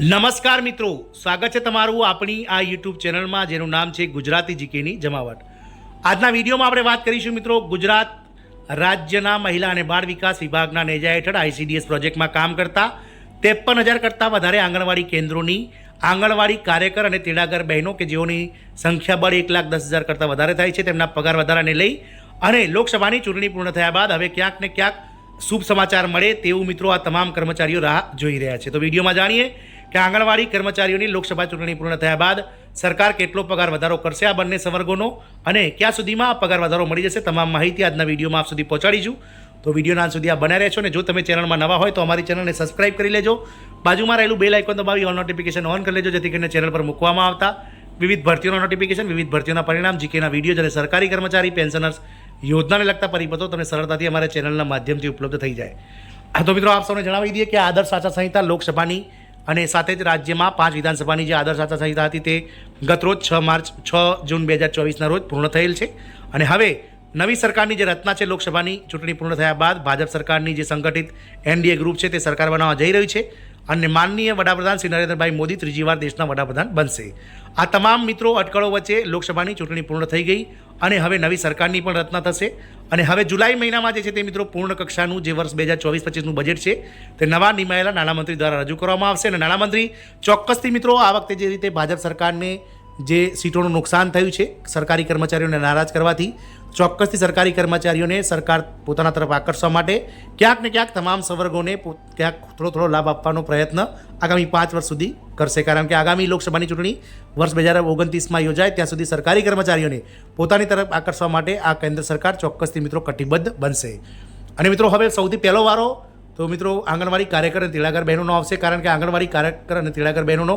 નમસ્કાર મિત્રો. સ્વાગત છે તમારું આપણી આ યુટ્યુબ ચેનલમાં, જેનું નામ છે ગુજરાતી જીકેની જમાવટ. આજના વિડીયોમાં આપણે વાત કરીશું મિત્રો ગુજરાત રાજ્યના મહિલા અને બાળ વિકાસ વિભાગના નેજા હેઠળ આઈસીડીએસ પ્રોજેક્ટમાં કામ કરતા ત્રેપન હજાર કરતાં વધારે આંગણવાડી કેન્દ્રોની આંગણવાડી કાર્યકર અને તેડાગર બહેનો કે જેઓની સંખ્યા બળ એક લાખ દસ હજાર કરતાં વધારે થાય છે, તેમના પગાર વધારાને લઈ અને લોકસભાની ચૂંટણી પૂર્ણ થયા બાદ હવે ક્યાંક ને ક્યાંક શુભ સમાચાર મળે તેવું મિત્રો આ તમામ કર્મચારીઓ રાહ જોઈ રહ્યા છે. તો વિડીયોમાં જાણીએ કે આંગણવાડી કર્મચારીઓની લોકસભા ચૂંટણી પૂર્ણ થયા બાદ સરકાર કેટલો પગાર વધારો કરશે આ બંને સંવર્ગોનો અને ક્યાં સુધીમાં આ પગાર વધારો મળી જશે તમામ માહિતી આજના વિડીયોમાં આપ સુધી પહોંચાડીશું. તો વિડીયોના અંત સુધી આ બન્યા રહેશો ને જો તમે ચેનલમાં નવા હોય તો અમારી ચેનલને સબસ્ક્રાઇબ કરી લેજો. બાજુમાં રહેલું બેલ આઇકોન દબાવી ઓલ નોટિફિકેશન ઓન કરી લેજો, જેથી કરીને ચેનલ પર મૂકવામાં આવતા વિવિધ ભરતીઓના નોટિફિકેશન વિવિધ ભરતીઓના પરિણામ જીકેના વીડિયો અને સરકારી કર્મચારી પેન્શનર્સ યોજનાને લગતા પરિપત્રો તમને સરળતાથી અમારા ચેનલના માધ્યમથી ઉપલબ્ધ થઈ જાય. તો મિત્રો આપ સૌને જણાવી દઈએ કે આદર્શ આચાર સંહિતા લોકસભાની અને સાથે જ રાજ્યમાં પાંચ વિધાનસભાની જે આદર્શ આચારસંહિતા હતી તે ગતરોજ છ માર્ચ, છ જૂન બે હજાર ચોવીસના રોજ પૂર્ણ થયેલ છે. અને હવે નવી સરકારની જે રચના છે લોકસભાની, ચૂંટણી પૂર્ણ થયા બાદ ભાજપ સરકારની જે સંગઠિત એનડીએ ગ્રુપ છે તે સરકાર બનાવવા જઈ રહ્યું છે અને માનનીય વડાપ્રધાન શ્રી નરેન્દ્રભાઈ મોદી ત્રીજી વાર દેશના વડાપ્રધાન બનશે. આ તમામ મિત્રો અટકળો વચ્ચે લોકસભાની ચૂંટણી પૂર્ણ થઈ ગઈ અને હવે નવી સરકારની પણ રચના થશે અને હવે જુલાઈ મહિનામાં જે છે તે મિત્રો પૂર્ણ કક્ષાનું જે વર્ષ બે હજાર ચોવીસ પચીસનું બજેટ છે તે નવા નિમાયેલા નાણામંત્રી દ્વારા રજૂ કરવામાં આવશે અને નાણામંત્રી ચોક્કસથી મિત્રો આ વખતે જે રીતે ભાજપ સરકારને જે સીટોનું નુકસાન થયું છે, સરકારી કર્મચારીઓને નારાજ કરવાથી ચોક્કસથી સરકારી કર્મચારીઓને સરકાર પોતાના તરફ આકર્ષવા માટે ક્યાંક ને ક્યાંક તમામ સંવર્ગોને ક્યાંક થોડો થોડો લાભ આપવાનો પ્રયત્ન આગામી પાંચ વર્ષ સુધી કરશે. કારણ કે આગામી લોકસભાની ચૂંટણી વર્ષ બે હજાર ઓગણત્રીસમાં યોજાય, ત્યાં સુધી સરકારી કર્મચારીઓને પોતાની તરફ આકર્ષવા માટે આ કેન્દ્ર સરકાર ચોક્કસથી મિત્રો કટિબદ્ધ બનશે. અને મિત્રો, હવે સૌથી પહેલો વારો, તો મિત્રો આંગણવાડી કાર્યકર અને તેડાગર બહેનોનો આવશે. કારણ કે આંગણવાડી કાર્યકર અને તેડાગર બહેનોનો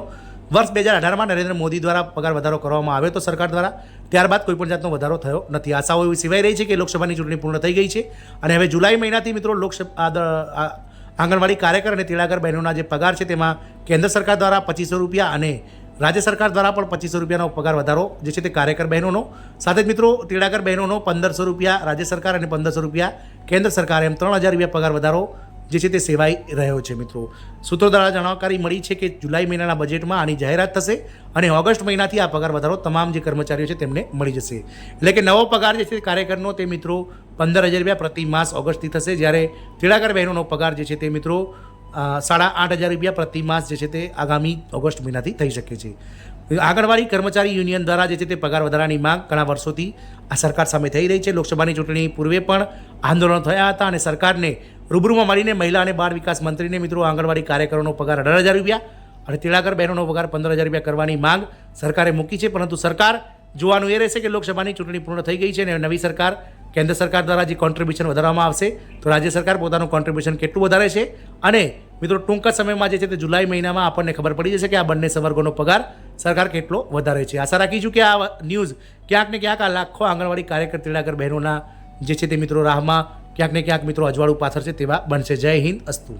વર્ષ બે હજાર અઢારમાં નરેન્દ્ર મોદી દ્વારા પગાર વધારો કરવામાં આવ્યો હતો સરકાર દ્વારા. ત્યારબાદ કોઈ પણ જાતનો વધારો થયો નથી. આશાઓ એવી સિવાય રહી છે કે લોકસભાની ચૂંટણી પૂર્ણ થઈ ગઈ છે. અને હવે જુલાઈ મહિનાથી મિત્રો લોકસભા આંગણવાડી કાર્યકર અને તેડાગર બહેનોના જે પગાર છે તેમાં કેન્દ્ર સરકાર દ્વારા પચીસો રૂપિયા અને રાજ્ય સરકાર દ્વારા પણ પચીસો રૂપિયાનો પગાર વધારો જે છે તે કાર્યકર બહેનોનો. સાથે જ મિત્રો તેડાગર બહેનોનો પંદરસો રૂપિયા રાજ્ય સરકાર અને પંદરસો રૂપિયા કેન્દ્ર સરકાર એમ ત્રણ હજાર રૂપિયા પગાર વધારો જે છે તે સેવાઈ રહ્યો છે મિત્રો. સૂત્રો દ્વારા જાણકારી મળી છે કે જુલાઈ મહિનાના બજેટમાં આની જાહેરાત થશે અને ઓગસ્ટ મહિનાથી આ પગાર વધારો તમામ જે કર્મચારીઓ છે તેમને મળી જશે. એટલે કે નવો પગાર જે છે કાર્યકરનો તે મિત્રો પંદર હજાર રૂપિયા પ્રતિ માસ ઓગસ્ટથી થશે. જ્યારે તેડાગર બહેનોનો પગાર જે છે તે મિત્રો સાડા આઠ હજાર રૂપિયા પ્રતિ માસ જે છે તે આગામી ઓગસ્ટ મહિનાથી થઈ શકે છે. આંગણવાડી કર્મચારી યુનિયન દ્વારા જે છે તે પગાર વધારાની માંગ ઘણા વર્ષોથી આ સરકાર સામે થઈ રહી છે. લોકસભાની ચૂંટણી પૂર્વે પણ આંદોલનો થયા હતા અને સરકારને રૂબરૂમાં મળીને મહિલા અને બાળ વિકાસ મંત્રીને મિત્રો આંગણવાડી કાર્યકરોનો પગાર અઢાર હજાર રૂપિયા અને તિલાકર બહેનોનો પગાર પંદર હજાર રૂપિયા કરવાની માંગ સરકારે મૂકી છે. પરંતુ સરકાર જોવાનું એ રહેશે કે લોકસભાની ચૂંટણી પૂર્ણ થઈ ગઈ છે અને નવી સરકાર કેન્દ્ર સરકાર દ્વારા જે કોન્ટ્રીબ્યુશન વધારવામાં આવશે, તો રાજ્ય સરકાર પોતાનું કોન્ટ્રીબ્યુશન કેટલું વધારે છે? અને મિત્રો ટૂંક સમયમાં જે છે તે જુલાઈ મહિનામાં આપણને ખબર પડી જશે કે આ બંને સંવર્ગોનો પગાર સરકાર કેટલો વધારે છે. આશા રાખીશું કે આ ન્યૂઝ ક્યાંક ને ક્યાંક આ લાખો આંગણવાડી કાર્યકર તેડાગર બહેનોના જે છે તે મિત્રો રાહમાં ક્યાંક ને ક્યાંક મિત્રો અજવાળું પાથર છે તેવા બનશે. જય હિન્દ અસ્તુ.